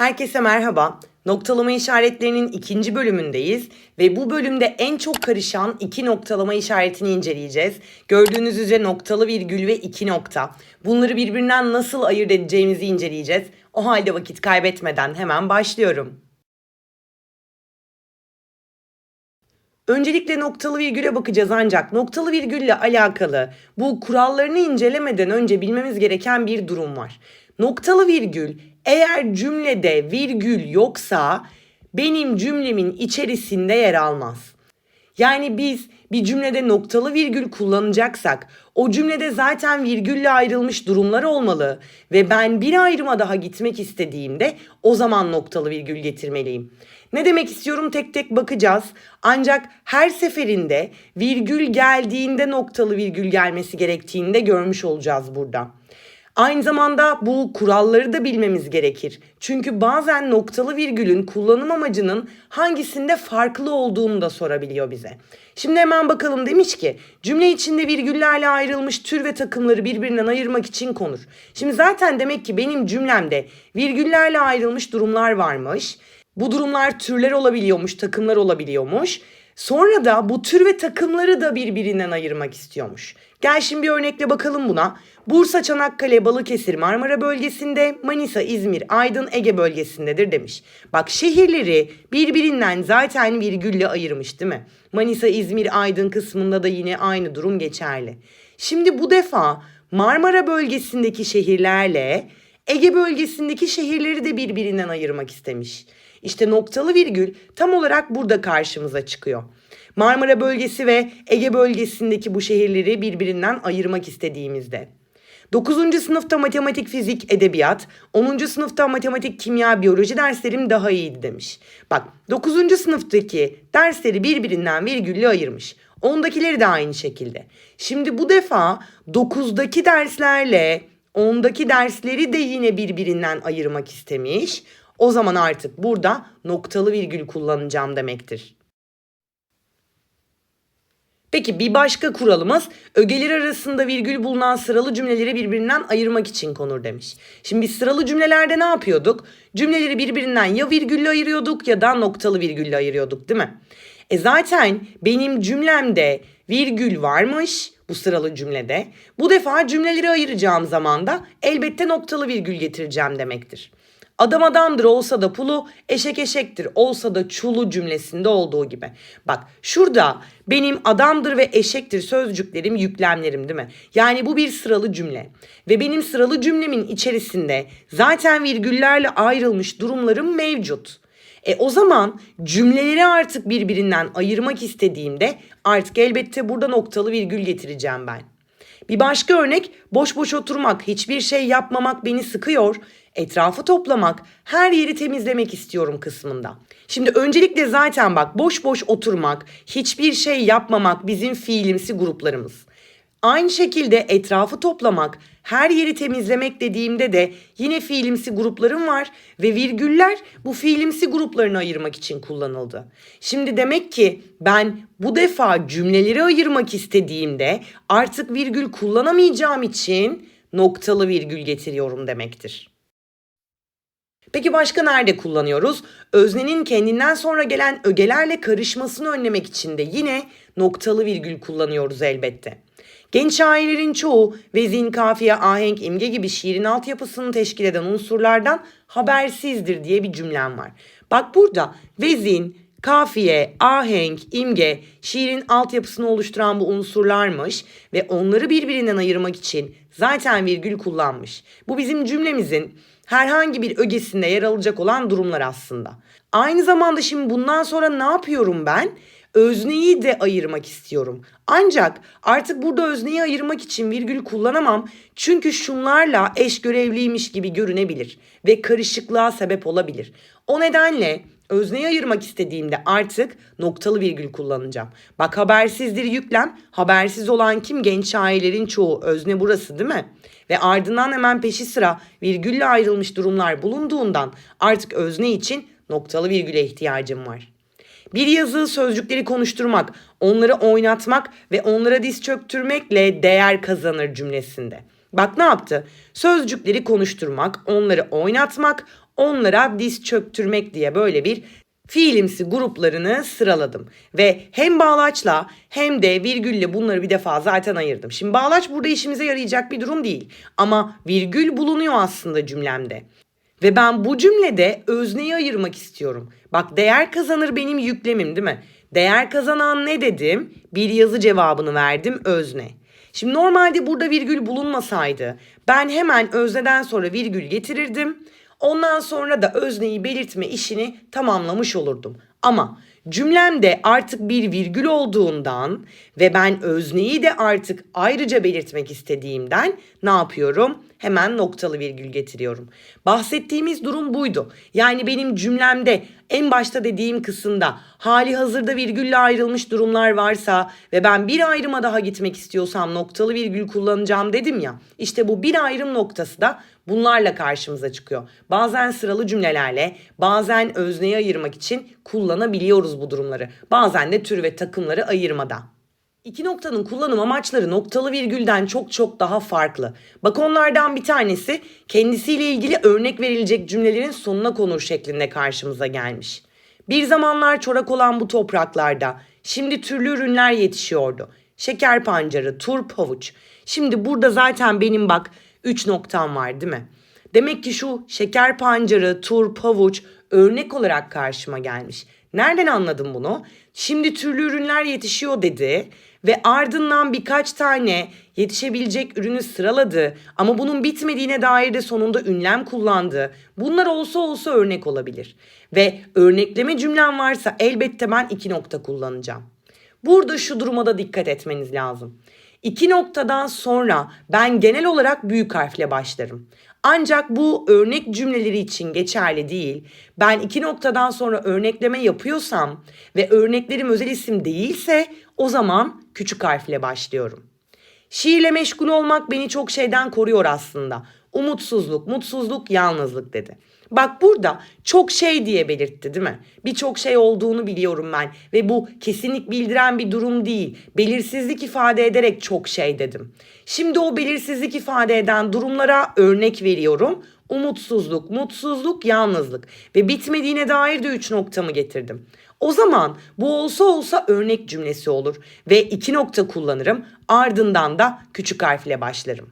Herkese merhaba. Noktalama işaretlerinin ikinci bölümündeyiz ve bu bölümde en çok karışan iki noktalama işaretini inceleyeceğiz. Gördüğünüz üzere noktalı virgül ve iki nokta. Bunları birbirinden nasıl ayırt edeceğimizi inceleyeceğiz. O halde vakit kaybetmeden hemen başlıyorum. Öncelikle noktalı virgüle bakacağız ancak noktalı virgülle alakalı bu kurallarını incelemeden önce bilmemiz gereken bir durum var. Noktalı virgül eğer cümlede virgül yoksa benim cümlemin içerisinde yer almaz. Yani biz bir cümlede noktalı virgül kullanacaksak o cümlede zaten virgülle ayrılmış durumlar olmalı ve ben bir ayrıma daha gitmek istediğimde o zaman noktalı virgül getirmeliyim. Ne demek istiyorum tek tek bakacağız. Ancak her seferinde virgül geldiğinde noktalı virgül gelmesi gerektiğini de görmüş olacağız burada. Aynı zamanda bu kuralları da bilmemiz gerekir. Çünkü bazen noktalı virgülün kullanım amacının hangisinde farklı olduğunu da sorabiliyor bize. Şimdi hemen bakalım demiş ki cümle içinde virgüllerle ayrılmış tür ve takımları birbirinden ayırmak için konur. Şimdi zaten demek ki benim cümlemde virgüllerle ayrılmış durumlar varmış. Bu durumlar türler olabiliyormuş, takımlar olabiliyormuş. Sonra da bu tür ve takımları da birbirinden ayırmak istiyormuş. Gel şimdi bir örnekle bakalım buna. Bursa, Çanakkale, Balıkesir, Marmara bölgesinde, Manisa, İzmir, Aydın, Ege bölgesindedir demiş. Bak şehirleri birbirinden zaten virgülle ayırmış değil mi? Manisa, İzmir, Aydın kısmında da yine aynı durum geçerli. Şimdi bu defa Marmara bölgesindeki şehirlerle Ege bölgesindeki şehirleri de birbirinden ayırmak istemiş. İşte noktalı virgül tam olarak burada karşımıza çıkıyor. Marmara bölgesi ve Ege bölgesindeki bu şehirleri birbirinden ayırmak istediğimizde. 9. sınıfta matematik, fizik, edebiyat, 10. sınıfta matematik, kimya, biyoloji derslerim daha iyiydi demiş. Bak 9. sınıftaki dersleri birbirinden virgülle ayırmış. 10'dakileri de aynı şekilde. Şimdi bu defa 9'daki derslerle 10'daki dersleri de yine birbirinden ayırmak istemiş. O zaman artık burada noktalı virgül kullanacağım demektir. Peki bir başka kuralımız ögeler arasında virgül bulunan sıralı cümleleri birbirinden ayırmak için konur demiş. Şimdi biz sıralı cümlelerde ne yapıyorduk? Cümleleri birbirinden ya virgülle ayırıyorduk ya da noktalı virgülle ayırıyorduk değil mi? E zaten benim cümlemde virgül varmış bu sıralı cümlede. Bu defa cümleleri ayıracağım zaman da elbette noktalı virgül getireceğim demektir. Adam adamdır olsa da pulu, eşek eşektir olsa da çulu cümlesinde olduğu gibi. Bak şurada benim adamdır ve eşektir sözcüklerim yüklemlerim değil mi? Yani bu bir sıralı cümle. Ve benim sıralı cümlemin içerisinde zaten virgüllerle ayrılmış durumlarım mevcut. E o zaman cümleleri artık birbirinden ayırmak istediğimde artık elbette burada noktalı virgül getireceğim ben. Bir başka örnek boş boş oturmak, hiçbir şey yapmamak beni sıkıyor. Etrafı toplamak, her yeri temizlemek istiyorum kısmında. Şimdi öncelikle zaten bak boş boş oturmak, hiçbir şey yapmamak bizim fiilimsi gruplarımız. Aynı şekilde etrafı toplamak, her yeri temizlemek dediğimde de yine fiilimsi gruplarım var ve virgüller bu fiilimsi gruplarını ayırmak için kullanıldı. Şimdi demek ki ben bu defa cümleleri ayırmak istediğimde artık virgül kullanamayacağım için noktalı virgül getiriyorum demektir. Peki başka nerede kullanıyoruz? Öznenin kendinden sonra gelen ögelerle karışmasını önlemek için de yine noktalı virgül kullanıyoruz elbette. Genç şairlerin çoğu vezin, kafiye, ahenk, imge gibi şiirin altyapısını teşkil eden unsurlardan habersizdir diye bir cümlem var. Bak burada vezin, kafiye, ahenk, imge şiirin altyapısını oluşturan bu unsurlarmış ve onları birbirinden ayırmak için zaten virgül kullanmış. Bu bizim cümlemizin herhangi bir ögesinde yer alacak olan durumlar aslında. Aynı zamanda şimdi bundan sonra ne yapıyorum ben? Özneyi de ayırmak istiyorum. Ancak artık burada özneyi ayırmak için virgül kullanamam. Çünkü şunlarla eş görevliymiş gibi görünebilir ve karışıklığa sebep olabilir. O nedenle özneyi ayırmak istediğimde artık noktalı virgül kullanacağım. Bak habersizdir yüklem. Habersiz olan kim? Genç şairlerin çoğu. Özne burası değil mi? Ve ardından hemen peşi sıra virgülle ayrılmış durumlar bulunduğundan artık özne için noktalı virgüle ihtiyacım var. Bir yazığı sözcükleri konuşturmak, onları oynatmak ve onlara diz çöktürmekle değer kazanır cümlesinde. Bak ne yaptı? Sözcükleri konuşturmak, onları oynatmak, onlara diz çöktürmek diye böyle bir fiilimsi gruplarını sıraladım. Ve hem bağlaçla hem de virgülle bunları bir defa zaten ayırdım. Şimdi bağlaç burada işimize yarayacak bir durum değil. Ama virgül bulunuyor aslında cümlemde. Ve ben bu cümlede özneyi ayırmak istiyorum. Bak değer kazanır benim yüklemim değil mi? Değer kazanan ne dedim? Bir yazı cevabını verdim özne. Şimdi normalde burada virgül bulunmasaydı ben hemen özneden sonra virgül getirirdim. Ondan sonra da özneyi belirtme işini tamamlamış olurdum. Ama cümlemde artık bir virgül olduğundan ve ben özneyi de artık ayrıca belirtmek istediğimden ne yapıyorum? Hemen noktalı virgül getiriyorum. Bahsettiğimiz durum buydu. Yani benim cümlemde en başta dediğim kısımda hali hazırda virgülle ayrılmış durumlar varsa ve ben bir ayrıma daha gitmek istiyorsam noktalı virgül kullanacağım dedim ya. İşte bu bir ayrım noktası da bunlarla karşımıza çıkıyor. Bazen sıralı cümlelerle, bazen özneyi ayırmak için kullanabiliyoruz bu durumları. Bazen de tür ve takımları ayırmada. İki noktanın kullanım amaçları noktalı virgülden çok çok daha farklı. Bak onlardan bir tanesi kendisiyle ilgili örnek verilecek cümlelerin sonuna konur şeklinde karşımıza gelmiş. Bir zamanlar çorak olan bu topraklarda şimdi türlü ürünler yetişiyordu. Şeker pancarı, turp, havuç. Şimdi burada zaten benim bak 3 noktam var değil mi? Demek ki şu şeker pancarı, turp, havuç örnek olarak karşıma gelmiş. Nereden anladım bunu? Şimdi türlü ürünler yetişiyor dedi ve ardından birkaç tane yetişebilecek ürünü sıraladı ama bunun bitmediğine dair de sonunda ünlem kullandı. Bunlar olsa olsa örnek olabilir. Ve örnekleme cümlem varsa elbette ben iki nokta kullanacağım. Burada şu duruma da dikkat etmeniz lazım. İki noktadan sonra ben genel olarak büyük harfle başlarım. Ancak bu örnek cümleleri için geçerli değil. Ben iki noktadan sonra örnekleme yapıyorsam ve örneklerim özel isim değilse o zaman küçük harfle başlıyorum. Şiirle meşgul olmak beni çok şeyden koruyor aslında. Umutsuzluk, mutsuzluk, yalnızlık dedi. Bak burada çok şey diye belirtti değil mi? Birçok şey olduğunu biliyorum ben ve bu kesinlik bildiren bir durum değil. Belirsizlik ifade ederek çok şey dedim. Şimdi o belirsizlik ifade eden durumlara örnek veriyorum. Umutsuzluk, mutsuzluk, yalnızlık ve bitmediğine dair de üç noktamı getirdim. O zaman bu olsa olsa örnek cümlesi olur ve iki nokta kullanırım ardından da küçük harfle başlarım.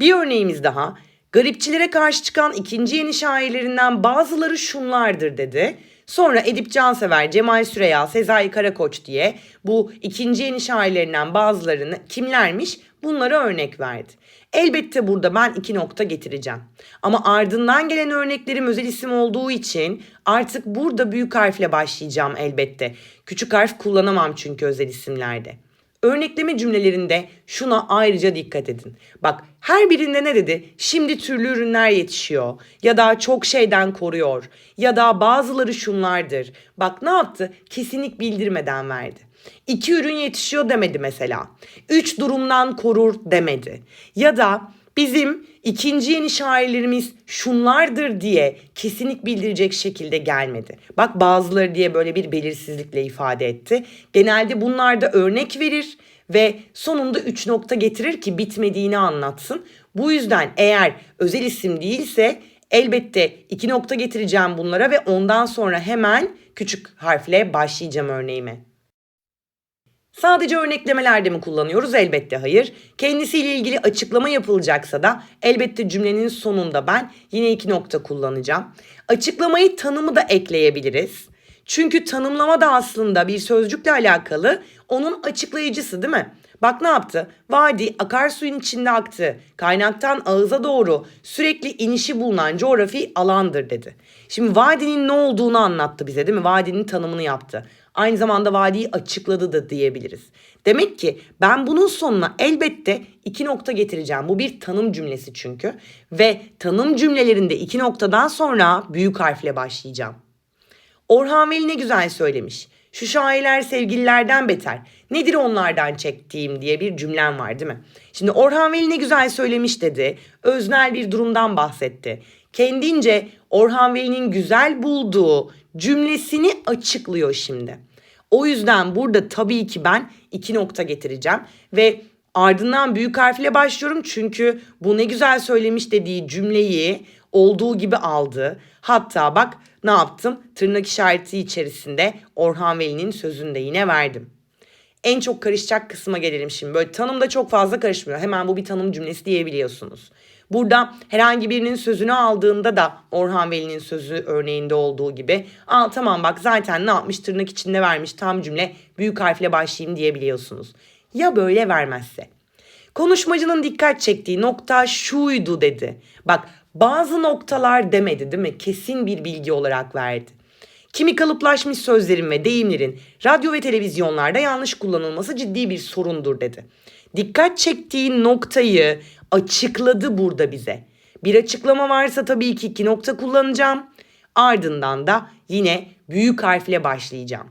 Bir örneğimiz daha. Garipçilere karşı çıkan ikinci yeni şairlerinden bazıları şunlardır dedi. Sonra Edip Cansever, Cemal Süreya, Sezai Karakoç diye bu ikinci yeni şairlerinden bazılarını kimlermiş bunlara örnek verdi. Elbette burada ben iki nokta getireceğim. Ama ardından gelen örneklerim özel isim olduğu için artık burada büyük harfle başlayacağım elbette. Küçük harf kullanamam çünkü özel isimlerde. Örnekleme cümlelerinde şuna ayrıca dikkat edin. Bak her birinde ne dedi? Şimdi türlü ürünler yetişiyor ya da çok şeyden koruyor ya da bazıları şunlardır. Bak ne yaptı? Kesinlik bildirmeden verdi. İki ürün yetişiyor demedi mesela. Üç durumdan korur demedi. Ya da bizim ikinci yeni şairlerimiz şunlardır diye kesinlik bildirecek şekilde gelmedi. Bak bazıları diye böyle bir belirsizlikle ifade etti. Genelde bunlarda örnek verir ve sonunda üç nokta getirir ki bitmediğini anlatsın. Bu yüzden eğer özel isim değilse elbette iki nokta getireceğim bunlara ve ondan sonra hemen küçük harfle başlayacağım örneğime. Sadece örneklemelerde mi kullanıyoruz? Elbette hayır. Kendisiyle ilgili açıklama yapılacaksa da elbette cümlenin sonunda ben yine iki nokta kullanacağım. Açıklamayı tanımı da ekleyebiliriz. Çünkü tanımlama da aslında bir sözcükle alakalı onun açıklayıcısı değil mi? Bak ne yaptı? Vadi akarsuyun içinde aktı. Kaynaktan ağıza doğru sürekli inişi bulunan coğrafi alandır dedi. Şimdi vadinin ne olduğunu anlattı bize değil mi? Vadinin tanımını yaptı. Aynı zamanda vadiyi açıkladı da diyebiliriz. Demek ki ben bunun sonuna elbette iki nokta getireceğim. Bu bir tanım cümlesi çünkü. Ve tanım cümlelerinde iki noktadan sonra büyük harfle başlayacağım. Orhan Veli ne güzel söylemiş. Şu şairler sevgililerden beter. Nedir onlardan çektiğim diye bir cümlem var değil mi? Şimdi Orhan Veli ne güzel söylemiş dedi. Öznel bir durumdan bahsetti. Kendince Orhan Veli'nin güzel bulduğu cümlesini açıklıyor şimdi. O yüzden burada tabii ki ben iki nokta getireceğim ve ardından büyük harfle başlıyorum çünkü bu ne güzel söylemiş dediği cümleyi olduğu gibi aldı. Hatta bak ne yaptım? Tırnak işareti içerisinde Orhan Veli'nin sözünü de yine verdim. En çok karışacak kısma gelelim şimdi. Böyle tanımda çok fazla karışmıyor. Hemen bu bir tanım cümlesi diyebiliyorsunuz. Burada herhangi birinin sözünü aldığında da Orhan Veli'nin sözü örneğinde olduğu gibi aa tamam bak zaten ne yapmış tırnak içinde vermiş tam cümle büyük harfle başlayayım diyebiliyorsunuz. Ya böyle vermezse? Konuşmacının dikkat çektiği nokta şuydu dedi. Bak bazı noktalar demedi değil mi? Kesin bir bilgi olarak verdi. Kimi kalıplaşmış sözlerin ve deyimlerin radyo ve televizyonlarda yanlış kullanılması ciddi bir sorundur dedi. Dikkat çektiği noktayı açıkladı burada bize. Bir açıklama varsa tabii ki iki nokta kullanacağım. Ardından da yine büyük harfle başlayacağım.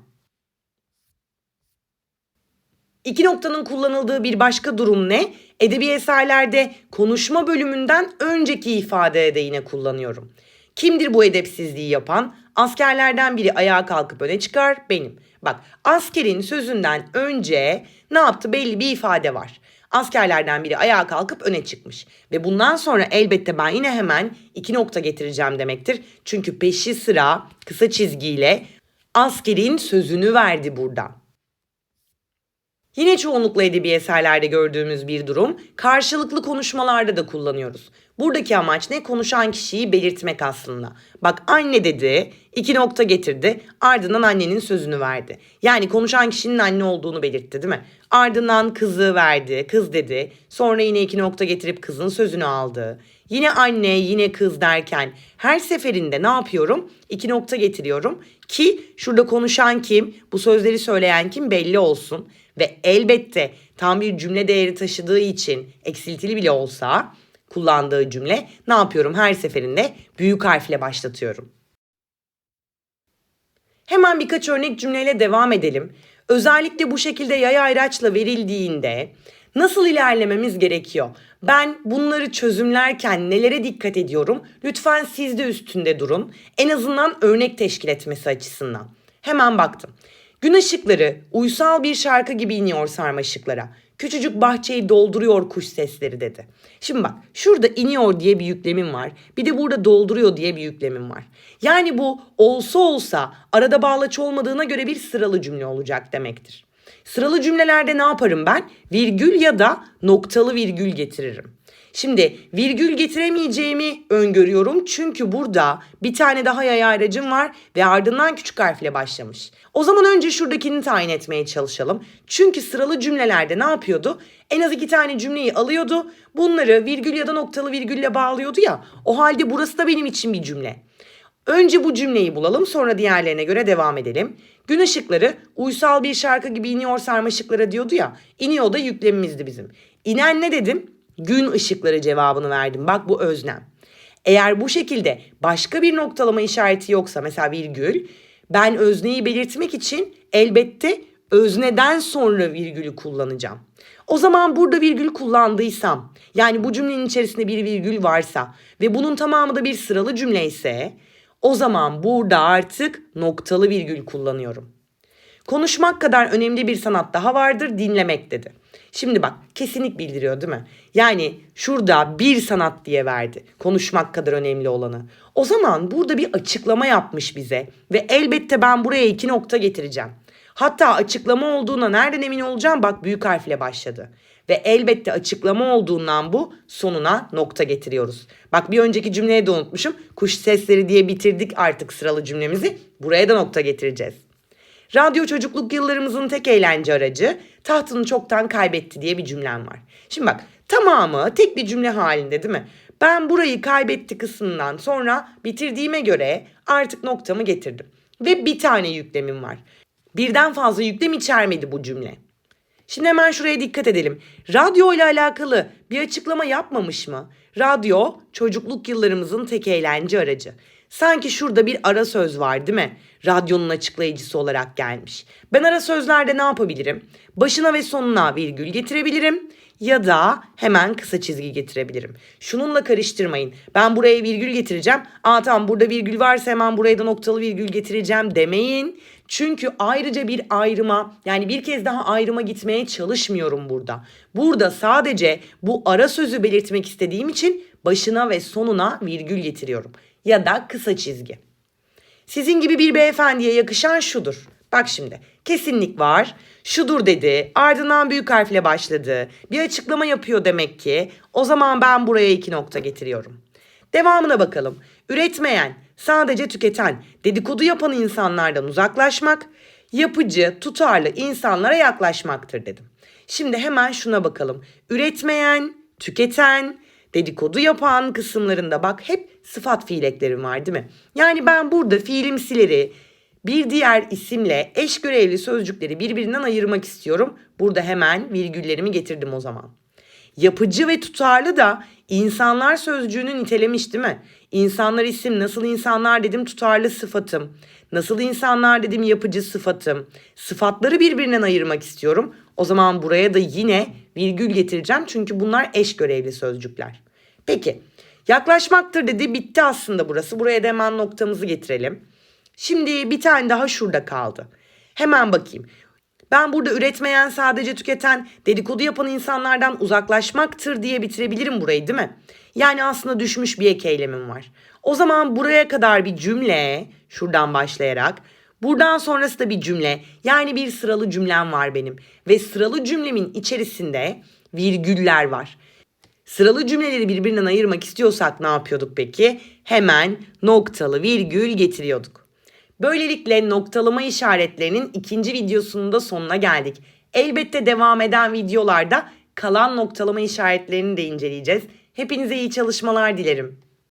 İki noktanın kullanıldığı bir başka durum ne? Edebi eserlerde konuşma bölümünden önceki ifadeye de yine kullanıyorum. Kimdir bu edepsizliği yapan? Askerlerden biri ayağa kalkıp öne çıkar, benim. Bak askerin sözünden önce ne yaptı belli bir ifade var. Askerlerden biri ayağa kalkıp öne çıkmış. Ve bundan sonra elbette ben yine hemen iki nokta getireceğim demektir. Çünkü peşi sıra kısa çizgiyle askerin sözünü verdi burada. Yine çoğunlukla edebi eserlerde gördüğümüz bir durum, karşılıklı konuşmalarda da kullanıyoruz. Buradaki amaç ne? Konuşan kişiyi belirtmek aslında. Bak anne dedi, iki nokta getirdi, ardından annenin sözünü verdi. Yani konuşan kişinin anne olduğunu belirtti değil mi? Ardından kızı verdi, kız dedi, sonra yine iki nokta getirip kızın sözünü aldı. Yine anne, yine kız derken her seferinde ne yapıyorum? İki nokta getiriyorum ki şurada konuşan kim, bu sözleri söyleyen kim belli olsun. Ve elbette tam bir cümle değeri taşıdığı için eksiltili bile olsa kullandığı cümle ne yapıyorum her seferinde büyük harfle başlatıyorum. Hemen birkaç örnek cümleyle devam edelim. Özellikle bu şekilde yay ayraçla verildiğinde nasıl ilerlememiz gerekiyor? Ben bunları çözümlerken nelere dikkat ediyorum? Lütfen siz de üstünde durun. En azından örnek teşkil etmesi açısından. Hemen baktım. Gün ışıkları uysal bir şarkı gibi iniyor sarmaşıklara. Küçücük bahçeyi dolduruyor kuş sesleri dedi. Şimdi bak şurada iniyor diye bir yüklemim var. Bir de burada dolduruyor diye bir yüklemim var. Yani bu olsa olsa arada bağlaç olmadığına göre bir sıralı cümle olacak demektir. Sıralı cümlelerde ne yaparım ben? Virgül ya da noktalı virgül getiririm. Şimdi virgül getiremeyeceğimi öngörüyorum çünkü burada bir tane daha yay ayracım var ve ardından küçük harfle başlamış. O zaman önce şuradakini tayin etmeye çalışalım. Çünkü sıralı cümlelerde ne yapıyordu? En az iki tane cümleyi alıyordu. Bunları virgül ya da noktalı virgülle bağlıyordu ya. O halde burası da benim için bir cümle. Önce bu cümleyi bulalım sonra diğerlerine göre devam edelim. Gün ışıkları uysal bir şarkı gibi iniyor sarmaşıklara diyordu ya. İniyor da yüklemimizdi bizim. İnen ne dedim? Gün ışıkları cevabını verdim. Bak bu öznem. Eğer bu şekilde başka bir noktalama işareti yoksa mesela virgül ben özneyi belirtmek için elbette özneden sonra virgülü kullanacağım. O zaman burada virgül kullandıysam yani bu cümlenin içerisinde bir virgül varsa ve bunun tamamı da bir sıralı cümle ise o zaman burada artık noktalı virgül kullanıyorum. Konuşmak kadar önemli bir sanat daha vardır dinlemek dedi. Şimdi bak kesinlik bildiriyor değil mi? Yani şurada bir sanat diye verdi. Konuşmak kadar önemli olanı. O zaman burada bir açıklama yapmış bize. Ve elbette ben buraya iki nokta getireceğim. Hatta açıklama olduğuna nereden emin olacağım? Bak büyük harfle başladı. Ve elbette açıklama olduğundan bu sonuna nokta getiriyoruz. Bak bir önceki cümleyi de unutmuşum. Kuş sesleri diye bitirdik artık sıralı cümlemizi. Buraya da nokta getireceğiz. Radyo çocukluk yıllarımızın tek eğlence aracı tahtını çoktan kaybetti diye bir cümlem var. Şimdi bak tamamı tek bir cümle halinde değil mi? Ben burayı kaybetti kısmından sonra bitirdiğime göre artık noktamı getirdim. Ve bir tane yüklemim var. Birden fazla yüklem içermedi bu cümle. Şimdi hemen şuraya dikkat edelim. Radyo ile alakalı bir açıklama yapmamış mı? Radyo çocukluk yıllarımızın tek eğlence aracı. Sanki şurada bir ara söz var değil mi? Radyonun açıklayıcısı olarak gelmiş. Ben ara sözlerde ne yapabilirim? Başına ve sonuna virgül getirebilirim ya da hemen kısa çizgi getirebilirim. Şununla karıştırmayın. Ben buraya virgül getireceğim. Aa tamam burada virgül varsa hemen buraya da noktalı virgül getireceğim demeyin. Çünkü ayrıca bir ayrıma yani bir kez daha ayrıma gitmeye çalışmıyorum burada. Burada sadece bu ara sözü belirtmek istediğim için başına ve sonuna virgül getiriyorum. Ya da kısa çizgi. Sizin gibi bir beyefendiye yakışan şudur. Bak şimdi kesinlik var. Şudur dedi. Ardından büyük harfle başladı. Bir açıklama yapıyor demek ki. O zaman ben buraya iki nokta getiriyorum. Devamına bakalım. Üretmeyen, sadece tüketen, dedikodu yapan insanlardan uzaklaşmak, yapıcı, tutarlı insanlara yaklaşmaktır dedim. Şimdi hemen şuna bakalım. Üretmeyen, tüketen, dedikodu yapan kısımlarında bak hep sıfat fiil eklerim var değil mi? Yani ben burada fiilimsileri bir diğer isimle eş görevli sözcükleri birbirinden ayırmak istiyorum. Burada hemen virgüllerimi getirdim o zaman. Yapıcı ve tutarlı da insanlar sözcüğünü nitelemiş değil mi? İnsanlar isim, nasıl insanlar dedim tutarlı sıfatım. Nasıl insanlar dedim yapıcı sıfatım. Sıfatları birbirinden ayırmak istiyorum. O zaman buraya da yine virgül getireceğim çünkü bunlar eş görevli sözcükler. Peki yaklaşmaktır dedi bitti aslında burası. Buraya da hemen noktamızı getirelim. Şimdi bir tane daha şurada kaldı. Hemen bakayım. Ben burada üretmeyen, sadece tüketen, dedikodu yapan insanlardan uzaklaşmaktır diye bitirebilirim burayı değil mi? Yani aslında düşmüş bir ek eylemim var. O zaman buraya kadar bir cümle, şuradan başlayarak, buradan sonrası da bir cümle, yani bir sıralı cümlem var benim. Ve sıralı cümlemin içerisinde virgüller var. Sıralı cümleleri birbirinden ayırmak istiyorsak ne yapıyorduk peki? Hemen noktalı virgül getiriyorduk. Böylelikle noktalama işaretlerinin ikinci videosunun da sonuna geldik. Elbette devam eden videolarda kalan noktalama işaretlerini de inceleyeceğiz. Hepinize iyi çalışmalar dilerim.